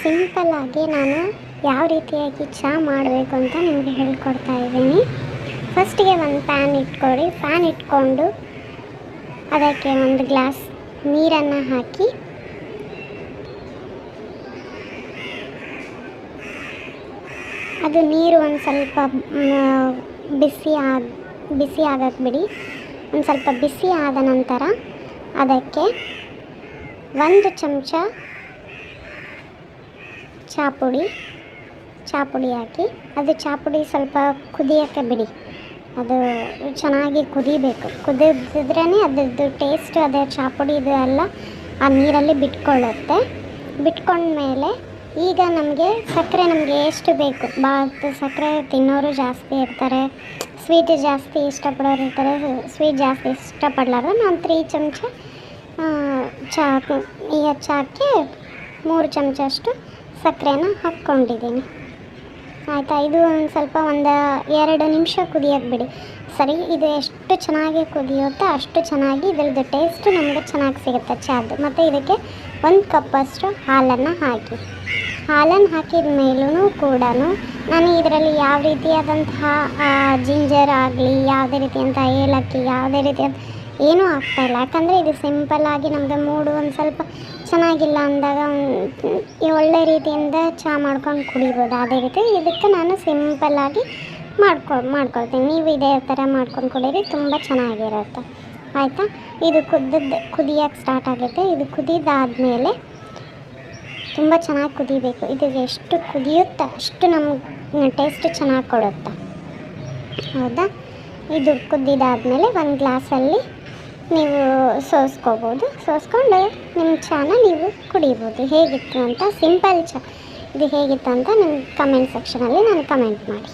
ಸಿಂಪಲ್ಲಾಗಿ ನಾನು ಯಾವ ರೀತಿಯಾಗಿ ಚಹಾ ಮಾಡಬೇಕು ಅಂತ ನಿಮಗೆ ಹೇಳ್ಕೊಡ್ತಾ ಇದ್ದೀನಿ. ಫಸ್ಟಿಗೆ ಒಂದು ಪ್ಯಾನ್ ಇಟ್ಕೊಳ್ಳಿ. ಪ್ಯಾನ್ ಇಟ್ಕೊಂಡು ಅದಕ್ಕೆ ಒಂದು ಗ್ಲಾಸ್ ನೀರನ್ನು ಹಾಕಿ ಅದು ನೀರು ಒಂದು ಸ್ವಲ್ಪ ಬಿಸಿ ಆಗ, ಬಿಸಿ ಆಗಕ್ಕೆ ಬಿಡಿ. ಒಂದು ಸ್ವಲ್ಪ ಬಿಸಿ ಆದ ನಂತರ ಅದಕ್ಕೆ ಒಂದು ಚಮಚ ಚಹಾ ಪುಡಿ ಚಹಾ ಪುಡಿ ಹಾಕಿ, ಅದು ಚಾಪುಡಿ ಸ್ವಲ್ಪ ಕುದಿಯೋಕ್ಕೆ ಬಿಡಿ. ಅದು ಚೆನ್ನಾಗಿ ಕುದಿಬೇಕು. ಕುದಿದ್ರೇ ಅದ್ರದ್ದು ಟೇಸ್ಟ್ ಅದೇ ಚಾಪುಡಿ ಇದು ಎಲ್ಲ ಆ ನೀರಲ್ಲಿ ಬಿಟ್ಕೊಳ್ಳುತ್ತೆ. ಬಿಟ್ಕೊಂಡ್ಮೇಲೆ ಈಗ ನಮಗೆ ಸಕ್ಕರೆ ನಮಗೆ ಎಷ್ಟು ಬೇಕು? ಭಾಳ ಸಕ್ಕರೆ ತಿನ್ನೋರು ಜಾಸ್ತಿ ಇರ್ತಾರೆ ಸ್ವೀಟ್ ಜಾಸ್ತಿ ಇಷ್ಟಪಡೋರು ಇರ್ತಾರೆ ಸ್ವೀಟ್ ಜಾಸ್ತಿ ಇಷ್ಟಪಡಲಾರ ನಾನು ತ್ರೀ ಚಮಚ ಚಹಾ ಈಗ ಹೆಚ್ಚಾಕಿ ಮೂರು ಚಮಚ ಅಷ್ಟು ಸಕ್ಕರೆನ ಹಾಕ್ಕೊಂಡಿದ್ದೀನಿ. ಆಯಿತಾ, ಇದು ಒಂದು ಸ್ವಲ್ಪ ಒಂದು ಎರಡು ನಿಮಿಷ ಕುದಿಯೋದು ಬಿಡಿ. ಸರಿ, ಇದು ಎಷ್ಟು ಚೆನ್ನಾಗಿ ಕುದಿಯುತ್ತೋ ಅಷ್ಟು ಚೆನ್ನಾಗಿ ಇದರದ್ದು ಟೇಸ್ಟ್ ನಮಗೆ ಚೆನ್ನಾಗಿ ಸಿಗುತ್ತೆ ಚಾದು. ಮತ್ತು ಇದಕ್ಕೆ ಒಂದು ಕಪ್ಪಷ್ಟು ಹಾಲನ್ನು ಹಾಕಿ. ಹಾಲನ್ನು ಹಾಕಿದ ಮೇಲೂ ಕೂಡ ನಾನು ಇದರಲ್ಲಿ ಯಾವ ರೀತಿಯಾದಂತಹ ಜಿಂಜರ್ ಆಗಲಿ, ಯಾವುದೇ ರೀತಿಯಂಥ ಏಲಕ್ಕಿ, ಯಾವುದೇ ರೀತಿಯ ಏನೂ ಆಗ್ತಾಯಿಲ್ಲ ಯಾಕಂದರೆ ಇದು ಸಿಂಪಲ್ಲಾಗಿ ನಮ್ಮದು ಮೂಡು ಒಂದು ಸ್ವಲ್ಪ ಚೆನ್ನಾಗಿಲ್ಲ ಅಂದಾಗ ಈ ಒಳ್ಳೆ ರೀತಿಯಿಂದ ಚಹಾ ಮಾಡ್ಕೊಂಡು ಕುಡಿಬೋದು. ಅದೇ ರೀತಿ ಇದಕ್ಕೆ ನಾನು ಸಿಂಪಲ್ಲಾಗಿ ಮಾಡ್ಕೊ, ಮಾಡ್ಕೊಳ್ತೀನಿ. ನೀವು ಇದೇ ಥರ ಮಾಡ್ಕೊಂಡು ಕುಡೀರಿ, ತುಂಬ ಚೆನ್ನಾಗಿರುತ್ತೆ. ಆಯಿತಾ? ಇದು ಕುದ್ದದ್ದು ಕುದಿಯೋಕ್ಕೆ ಸ್ಟಾರ್ಟ್ ಆಗುತ್ತೆ ಇದು ಕುದಿದಾದ್ಮೇಲೆ ತುಂಬ ಚೆನ್ನಾಗಿ ಕುದಿಬೇಕು. ಇದು ಎಷ್ಟು ಕುದಿಯುತ್ತೆ, ಅಷ್ಟು ನಮ್ಗೆ ಟೇಸ್ಟ್ ಚೆನ್ನಾಗಿ ಕೊಡುತ್ತೆ. ಹೌದಾ? ಇದು ಕುದ್ದಿದಾದಮೇಲೆ ಒಂದು ಗ್ಲಾಸಲ್ಲಿ ನೀವು ಸೋಸ್ಕೋಬೋದು. ಸೋಸ್ಕೊಂಡು ನಿಮ್ಮ ಚಾನ ನೀವು ಕುಡಿಬೋದು. ಹೇಗಿತ್ತು ಅಂತ, ಸಿಂಪಲ್ ಚ, ಇದು ಹೇಗಿತ್ತು ಅಂತ ನಿಮ್ಮ ಕಮೆಂಟ್ ಸೆಕ್ಷನಲ್ಲಿ ನಾನು ಕಮೆಂಟ್ ಮಾಡಿ.